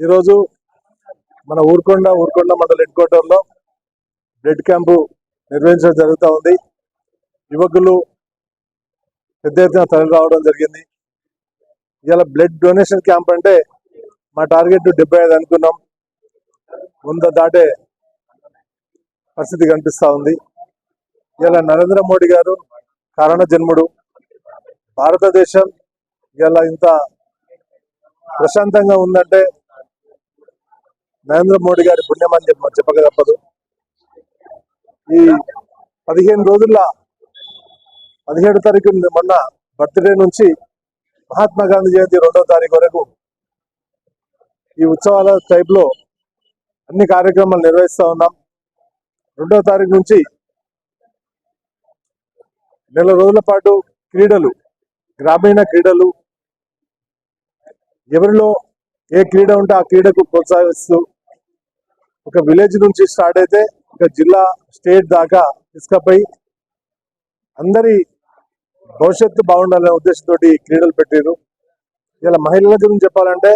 ఈరోజు మన ఊరుకొండ ఊరుకొండ మండల హెడ్ క్వార్టర్లో బ్లడ్ క్యాంపు నిర్వహించడం జరుగుతూ ఉంది. యువకులు పెద్ద ఎత్తున తరలి రావడం జరిగింది. ఇలా బ్లడ్ డొనేషన్ క్యాంప్ అంటే మా టార్గెట్ డెబ్బై ఐదు అనుకున్నాం. వంద దాటే పరిస్థితి కనిపిస్తూ ఉంది. ఇలా నరేంద్ర మోడీ గారు కారణ జన్ముడు. భారతదేశం ఇలా ఇంత ప్రశాంతంగా ఉందంటే నరేంద్ర మోడీ గారి పుణ్యం అని చెప్ప చెప్పక తప్పదు ఈ పదిహేను రోజుల పదిహేడు తారీఖు మొన్న బర్త్డే నుంచి మహాత్మా గాంధీ జయంతి రెండో తారీఖు వరకు ఈ ఉత్సవాల టైప్లో అన్ని కార్యక్రమాలు నిర్వహిస్తూ ఉన్నాం. రెండో తారీఖు నుంచి నెల రోజుల పాటు క్రీడలు గ్రామీణ క్రీడలు ఎవరిలో ఏ క్రీడ ఉంటే ఆ క్రీడకు ప్రోత్సహిస్తూ ఒక విలేజ్ నుంచి స్టార్ట్ అయితే ఒక జిల్లా స్టేట్ దాకా తీసుకపోయి అందరి భవిష్యత్తు బాగుండాలనే ఉద్దేశంతో క్రీడలు పెట్టారు ఇలా మహిళల గురించి చెప్పాలంటే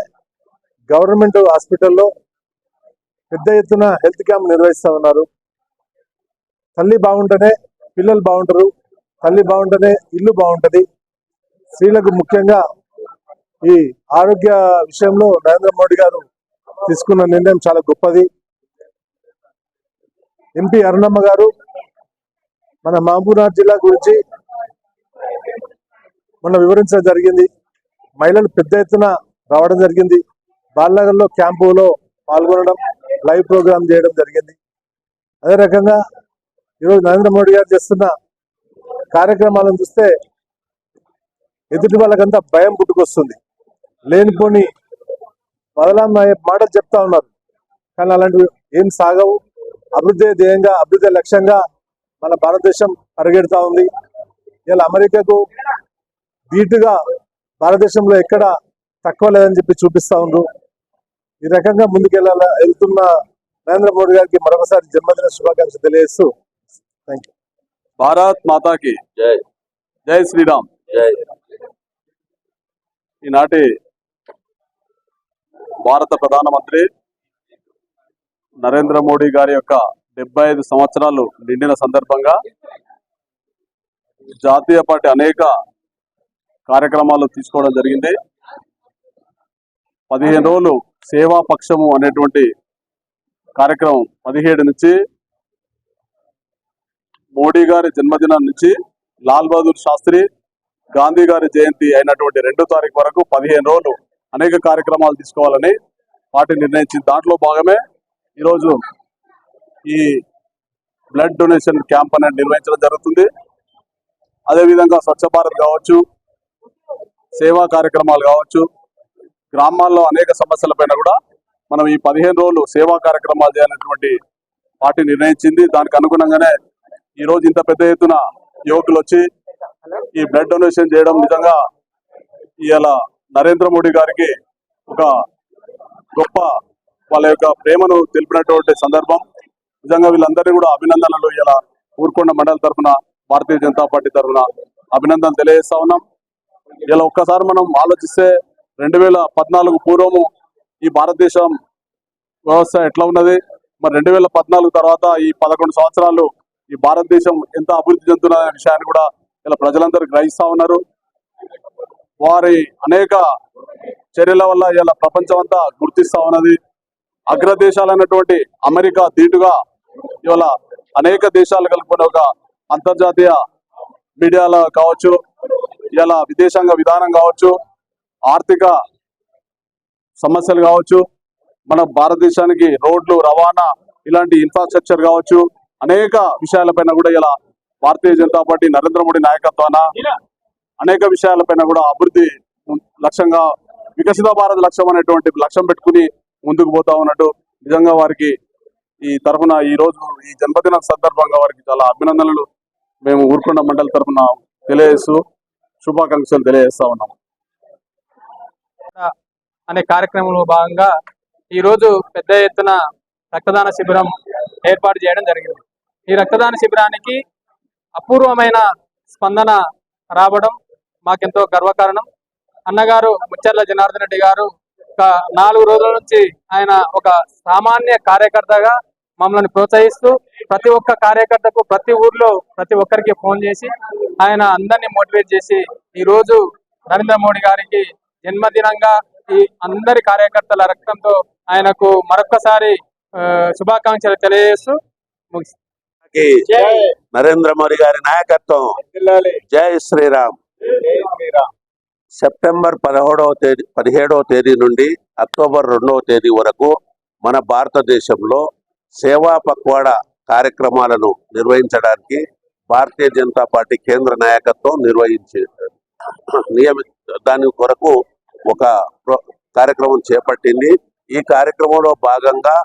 గవర్నమెంట్ హాస్పిటల్లో పెద్ద ఎత్తున హెల్త్ క్యాంప్ నిర్వహిస్తా ఉన్నారు. తల్లి బాగుంటేనే పిల్లలు బాగుంటారు తల్లి బాగుంటేనే ఇల్లు బాగుంటుంది. స్త్రీలకు ముఖ్యంగా ఈ ఆరోగ్య విషయంలో నరేంద్ర మోడీ గారు తీసుకున్న నిర్ణయం చాలా గొప్పది. ఎంపీ అరుణమ్మ గారు మన మహబూబ్నగర్ జిల్లా గురించి మొన్న వివరించడం జరిగింది. మహిళలు పెద్ద ఎత్తున రావడం జరిగింది. బాలనగర్లో క్యాంపులో పాల్గొనడం లైవ్ ప్రోగ్రామ్ చేయడం జరిగింది. అదే రకంగా ఈరోజు నరేంద్ర మోడీ గారు చేస్తున్న కార్యక్రమాలను చూస్తే ఎదుటి వాళ్ళకంతా భయం పుట్టుకొస్తుంది. లేనిపోని బదలాం మాటలు చెప్తా ఉన్నారు. కానీ అలాంటివి ఏం సాగవు. అభివృద్ధి ధ్యేయంగా అభివృద్ధి లక్ష్యంగా మన భారతదేశం పరిగెడతా ఉంది. ఇలా అమెరికాకు ధీటుగా భారతదేశంలో ఎక్కడ తక్కువ లేదని చెప్పి చూపిస్తా ఉండ్రు ఈ రకంగా ముందుకెళ్ళాల వెళ్తున్న నరేంద్ర మోడీ గారికి మరొకసారి జన్మదిన శుభాకాంక్షలు తెలియజేస్తూ థ్యాంక్ యూ భారత్ మాతాకి జై. జై శ్రీరామ్. జై. ఈనాటి భారత ప్రధానమంత్రి నరేంద్ర మోడీ గారి యొక్క డెబ్బై ఐదు సంవత్సరాలు నిండిన సందర్భంగా జాతీయ పార్టీ అనేక కార్యక్రమాలు తీసుకోవడం జరిగింది. పదిహేను రోజులు సేవా పక్షము అనేటువంటి కార్యక్రమం పదిహేడు నుంచి మోడీ గారి జన్మదినం నుంచి లాల్ బహదూర్ శాస్త్రి గాంధీ గారి జయంతి అయినటువంటి రెండో తారీఖు వరకు పదిహేను రోజులు అనేక కార్యక్రమాలు తీసుకోవాలని పార్టీ నిర్ణయించింది. దాంట్లో భాగమే ఈరోజు ఈ బ్లడ్ డొనేషన్ క్యాంప్ అనేది నిర్వహించడం జరుగుతుంది. అదేవిధంగా స్వచ్ఛ భారత్ కావచ్చు సేవా కార్యక్రమాలు కావచ్చు గ్రామాల్లో అనేక సమస్యలపైన కూడా మనం ఈ పదిహేను రోజులు సేవా కార్యక్రమాలు చేయాలనేటువంటి పార్టీ నిర్ణయించింది. దానికి అనుగుణంగానే ఈ రోజు ఇంత పెద్ద ఎత్తున యువకులు వచ్చి ఈ బ్లడ్ డొనేషన్ చేయడం నిజంగా ఇవాళ నరేంద్ర మోడీ గారికి ఒక గొప్ప వాళ్ళ యొక్క ప్రేమను తెలిపినటువంటి సందర్భం. నిజంగా వీళ్ళందరినీ కూడా అభినందనలు ఇలా ఊరుకొండ మండలి తరఫున భారతీయ జనతా పార్టీ తరఫున అభినందనలు తెలియజేస్తా ఉన్నాం. ఇలా ఒక్కసారి మనం ఆలోచిస్తే రెండు వేల పద్నాలుగు పూర్వము ఈ భారతదేశం వ్యవస్థ ఎట్లా ఉన్నది? మరి రెండు వేల పద్నాలుగు తర్వాత ఈ పదకొండు సంవత్సరాలు ఈ భారతదేశం ఎంత అభివృద్ధి చెందుతున్న విషయాన్ని కూడా ఇలా ప్రజలందరూ గ్రహిస్తా ఉన్నారు. వారి అనేక చర్యల వల్ల ఇలా ప్రపంచం అంతా గుర్తిస్తా ఉన్నది. అగ్రదేశాలైనటువంటి అమెరికా ధీటుగా ఇవాళ అనేక దేశాలు కలుపుకునే ఒక అంతర్జాతీయ మీడియాలో కావచ్చు ఇలా విదేశాంగ విధానం కావచ్చు ఆర్థిక సమస్యలు కావచ్చు మన భారతదేశానికి రోడ్లు రవాణా ఇలాంటి ఇన్ఫ్రాస్ట్రక్చర్ కావచ్చు అనేక విషయాలపైన కూడా ఇలా భారతీయ జనతా పార్టీ నరేంద్ర మోడీ నాయకత్వాన అనేక విషయాలపైన కూడా అభివృద్ధి లక్ష్యంగా వికసిత భారత్ లక్ష్యం అనేటువంటి లక్ష్యం పెట్టుకుని ముందుకు పోతా ఉన్నట్టు నిజంగా వారికి ఈ తరఫున ఈ రోజు ఈ జన్మదిన సందర్భంగా వారికి చాలా అభినందనలు. మేము ఊరుకొండ మండలి తరఫున తెలియజేస్తూ శుభాకాంక్షలు తెలియజేస్తా ఉన్నాం. అనే కార్యక్రమంలో భాగంగా ఈ రోజు పెద్ద ఎత్తున రక్తదాన శిబిరం ఏర్పాటు చేయడం జరిగింది. ఈ రక్తదాన శిబిరానికి అపూర్వమైన స్పందన రావడం మాకెంతో గర్వకారణం. అన్నగారు ముచ్చర్ల జనార్దన్ రెడ్డి గారు ఒక నాలుగు రోజుల నుంచి ఆయన ఒక సామాన్య కార్యకర్తగా మమ్మల్ని ప్రోత్సహిస్తూ ప్రతి ఒక్క కార్యకర్తకు ప్రతి ఊర్లో ప్రతి ఒక్కరికి ఫోన్ చేసి ఆయన అందరినీ మోటివేట్ చేసి ఈ రోజు నరేంద్ర మోడీ గారికి జన్మదినంగా ఈ అందరి కార్యకర్తల రక్తంతో ఆయనకు మరొక్కసారి శుభాకాంక్షలు తెలియజేస్తూ నరేంద్ర మోడీ గారి నాయకత్వం. జై శ్రీరామ్. సెప్టెంబర్ పదహోడవ తేదీ పదిహేడవ తేదీ నుండి అక్టోబర్ రెండవ తేదీ వరకు మన భారతదేశంలో సేవా పక్వాడా కార్యక్రమాలను నిర్వహించడానికి భారతీయ జనతా పార్టీ కేంద్ర నాయకత్వం నిర్వహించి నియమి దాని కొరకు ఒక కార్యక్రమం చేపట్టింది. ఈ కార్యక్రమంలో భాగంగా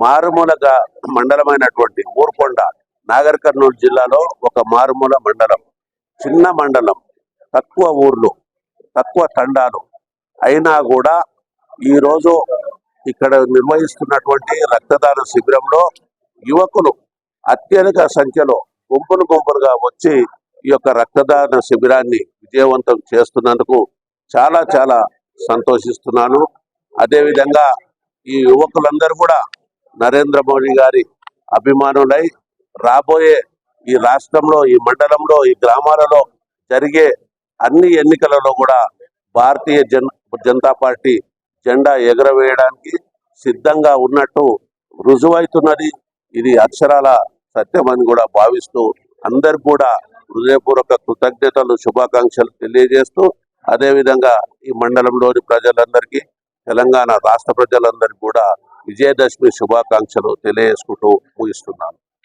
మారుమూల మండలమైనటువంటి ఊర్కొండ నాగర్ కర్నూలు జిల్లాలో ఒక మారుమూల మండలం చిన్న మండలం తక్కువ ఊర్లు తక్కువ తండాలు. అయినా కూడా ఈరోజు ఇక్కడ నిర్వహిస్తున్నటువంటి రక్తదాన శిబిరంలో యువకులు అత్యధిక సంఖ్యలో గుంపులు గుంపులుగా వచ్చి ఈ యొక్క రక్తదాన శిబిరాన్ని విజయవంతం చేస్తున్నందుకు చాలా చాలా సంతోషిస్తున్నాను. అదేవిధంగా ఈ యువకులందరూ కూడా నరేంద్ర మోడీ గారి అభిమానులై రాబోయే ఈ రాష్ట్రంలో ఈ మండలంలో ఈ గ్రామాలలో జరిగే అన్ని ఎన్నికలలో కూడా భారతీయ జన్ జనతా పార్టీ జెండా ఎగరవేయడానికి సిద్ధంగా ఉన్నట్టు రుజువైతున్నది. ఇది అక్షరాల సత్యమని కూడా భావిస్తూ అందరు కూడా హృదయపూర్వక కృతజ్ఞతలు శుభాకాంక్షలు తెలియజేస్తూ అదేవిధంగా ఈ మండలంలోని ప్రజలందరికీ తెలంగాణ రాష్ట్ర ప్రజలందరికీ కూడా విజయదశమి శుభాకాంక్షలు తెలియజేసుకుంటూ ముగిస్తున్నాను.